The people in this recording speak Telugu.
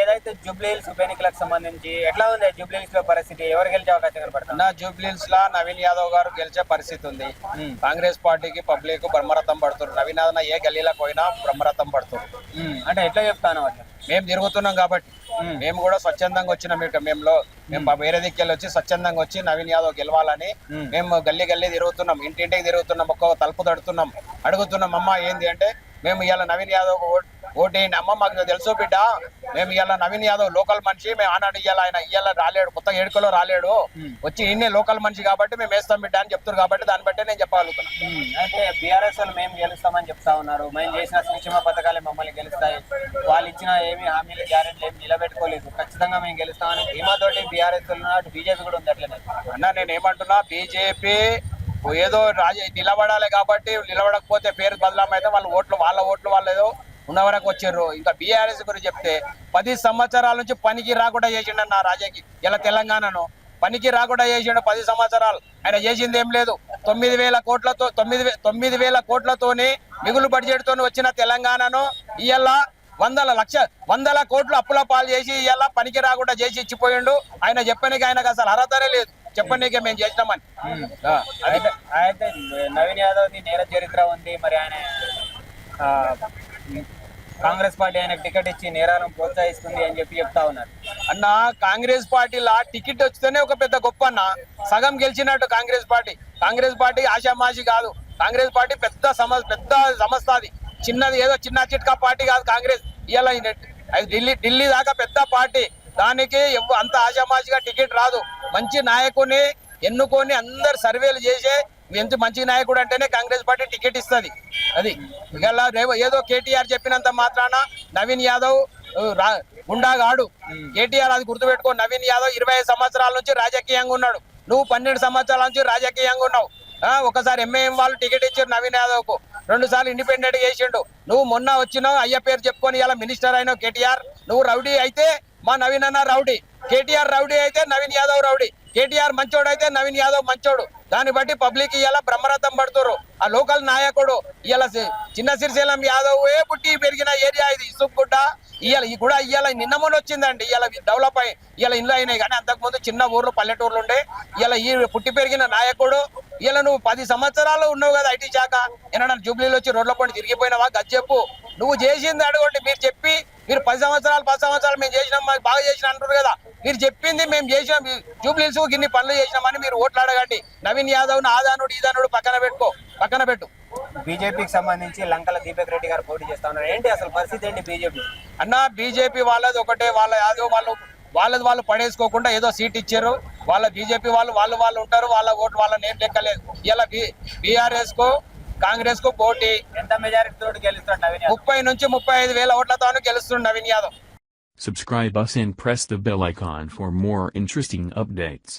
ఏదైతే జూబ్లీ హిల్స్ ఉప ఎన్నికలకు సంబంధించి ఎట్లా ఉంది జూబ్లీ హిల్స్లో పరిస్థితి? ఎవరు గెలిచే అవకాశం కనపడుతుంది నా జూబ్లీస్ లా నవీన్ యాదవ్ గారు గెలిచే పరిస్థితి ఉంది. కాంగ్రెస్ పార్టీకి పబ్లిక్ బ్రహ్మరథం పడుతున్నారు. నవీన్ యాదవ్ ఏ గల్లీలకు పోయినా బ్రహ్మరథం పడుతున్నారు. అంటే ఎట్లా చెప్తాను అట్లా. మేము తిరుగుతున్నాం కాబట్టి. మేము కూడా స్వచ్ఛందంగా వచ్చినాం మీకు మేము లో మేము వేరే దిక్కెళ్ళి వచ్చి స్వచ్ఛందంగా వచ్చి నవీన్ యాదవ్ గెలవాలని మేము గల్లీ గల్లీ తిరుగుతున్నాం. ఇంటింటికి తిరుగుతున్నాం. ఒక్కొక్క తలుపు తడుతున్నాం. అడుగుతున్నాం అమ్మ ఏంది? అంటే మేము ఇవాళ నవీన్ యాదవ్ ఓట్ ఓటేయండి. అమ్మ మాకు తెలుసు బిడ్డ. మేము ఇవాళ నవీన్ యాదవ్ లోకల్ మనిషి. మేము ఆనాడు ఇవాళ ఆయన ఇవాళ రాలేడు. కొత్త ఏడుకలో రాలేడు. వచ్చి ఈయనే లోకల్ మనిషి కాబట్టి మేము వేస్తాం బిడ్డ అని చెప్తారు కాబట్టి దాన్ని బట్టే నేను చెప్పగలుగుతున్నాను అంటే బీఆర్ఎస్ మేము గెలుస్తామని చెప్తా ఉన్నారు. మేము చేసిన సంక్షేమ పథకాలే మమ్మల్ని గెలుస్తాయి. వాళ్ళు ఇచ్చిన ఏమి హామీలు గ్యారెంటీ ఏమి నిలబెట్టుకోలేదు. ఖచ్చితంగా మేము గెలుస్తామని ధీమాతోటి బీఆర్ఎస్ బీజేపీ కూడా ఉంది అట్లనే. అన్న నేను ఏమంటున్నా? బీజేపీ ఏదో రాజ నిలబడాలి కాబట్టి నిలబడకపోతే పేరు బదలాం అయితే వాళ్ళ ఓట్లు వాళ్ళ ఓట్లు వాళ్ళు ఏదో ఉన్న వరకు వచ్చారు ఇంకా బీఆర్ఎస్ గురించి చెప్తే పది సంవత్సరాల నుంచి పనికి రాకుండా చేసిండు నా రాజాకి ఇలా తెలంగాణను. పనికి రాకుండా చేసిండు పది సంవత్సరాలు. ఆయన చేసింది ఏం లేదు. తొమ్మిది వేల కోట్లతో తొమ్మిది తొమ్మిది వేల కోట్లతోని మిగులు బడ్జెట్తో వచ్చిన తెలంగాణను ఇవాళ వందల లక్ష వందల కోట్లు అప్పుల పాలు చేసి ఇవాళ పనికి రాకుండా చేసి ఇచ్చిపోయిండు. ఆయన చెప్పనికి ఆయనకు అసలు అర్హతనే లేదు. చెప్పనీకే మేము చేసినామని అయితే నవీన్ యాదవ్ ది నేర చరిత్ర ఉంది. మరి ఆయన కాంగ్రెస్ పార్టీ ఆయనకు టికెట్ ఇచ్చి నేరాలను ప్రోత్సహిస్తుంది అని చెప్పి చెప్తా ఉన్నారు. అన్న కాంగ్రెస్ పార్టీలా టికెట్ వచ్చితేనే ఒక పెద్ద గొప్ప అన్న. సగం గెలిచినట్టు కాంగ్రెస్ పార్టీ. కాంగ్రెస్ పార్టీ ఆశామాషి కాదు. కాంగ్రెస్ పార్టీ పెద్ద సమ పెద్ద సంస్థ అది. చిన్నది ఏదో చిన్న చిట్కా పార్టీ కాదు కాంగ్రెస్. ఇలా ఢిల్లీ ఢిల్లీ దాకా పెద్ద పార్టీ. దానికి అంత ఆశామాషిగా టికెట్ రాదు. మంచి నాయకుని ఎన్నుకొని అందరు సర్వేలు చేసే ఎంత మంచి నాయకుడు అంటేనే కాంగ్రెస్ పార్టీ టికెట్ ఇస్తుంది. అది ఇలా రేవ ఏదో కేటీఆర్ చెప్పినంత మాత్రాన నవీన్ యాదవ్ గుండాగాడు కేటీఆర్ అది గుర్తుపెట్టుకో నవీన్ యాదవ్ ఇరవై సంవత్సరాల నుంచి రాజకీయంగా ఉన్నాడు. నువ్వు పన్నెండు సంవత్సరాల నుంచి రాజకీయంగా ఉన్నావు. ఒకసారి ఎంఏఎం వాళ్ళు టికెట్ ఇచ్చారు నవీన్ యాదవ్కు రెండు సార్లు ఇండిపెండెంట్ చేసిండు. నువ్వు మొన్న వచ్చినావు అయ్య పేరు చెప్పుకొని ఇలా మినిస్టర్ అయినావు కేటీఆర్. నువ్వు రౌడీ అయితే మా నవీన్ అన్న రౌడీ. కేటీఆర్ రౌడీ అయితే నవీన్ యాదవ్ రౌడీ. కేటీఆర్ మంచోడు అయితే నవీన్ యాదవ్ మంచోడు. దాన్ని బట్టి పబ్లిక్ ఇలా బ్రహ్మరథం పడుతురు ఆ లోకల్ నాయకుడు ఇలా చిన్న సిరిశైలం యాదవ్ ఏ పుట్టి పెరిగిన ఏరియా ఇది? ఇసుగుడ్డ ఇవాళ ఈ కూడా ఇవాళ నిన్న మొన్న వచ్చిందండి. ఇవాళ డెవలప్ అయ్యి ఇవాళ ఇండ్లు అయినాయి. కానీ అంతకుముందు చిన్న ఊర్లు పల్లెటూర్లు ఉండే. ఇవాళ ఈ పుట్టి పెరిగిన నాయకుడు ఇవాళ నువ్వు పది సంవత్సరాలు ఉన్నావు కదా ఐటీ శాఖ. ఏమన్నా జూబ్లీలో వచ్చి రోడ్ల పండి తిరిగిపోయినావా? గది చెప్పు నువ్వు చేసింది అడగండి. మీరు చెప్పి మీరు పది సంవత్సరాలు పది సంవత్సరాలు మేము చేసినాం మాకు బాగా చేసిన అంటారు కదా. మీరు చెప్పింది మేము చేసినాం. జూబ్లీస్ గిన్ని పనులు చేసినామని మీరు ఓట్లు అడగండి నవీన్ యాదవ్ ఆదానుడు ఈదానుడు పక్కన పెట్టుకో. పక్కన పెట్టు. బీజేపీకి సంబంధించి లంకల దీపక్ రెడ్డి గారు పోటీ చేస్తా ఉన్నారు. ఏంటి అసలు పరిస్థితి ఏంటి బీజేపీ? అన్న బీజేపీ వాళ్ళది ఒకటే. వాళ్ళ యాదవ్ వాళ్ళు వాళ్ళది వాళ్ళు పడేసుకోకుండా ఏదో సీట్ ఇచ్చారు. వాళ్ళ బీజేపీ వాళ్ళు వాళ్ళు వాళ్ళు ఉంటారు. వాళ్ళ ఓటు వాళ్ళ నేమ్ లెక్కలేదు. ఇలా బీఆర్ఎస్కు కాంగ్రెస్ కు పోటీ ఎంత మెజారిటీ తోటి గెలుస్తాడు నవీన్ యాదవ్ ముప్పై నుంచి ముప్పై ఐదు వేల ఓట్లతో గెలుస్తుంది Naveen Yadav Subscribe us and press the bell icon for more interesting updates.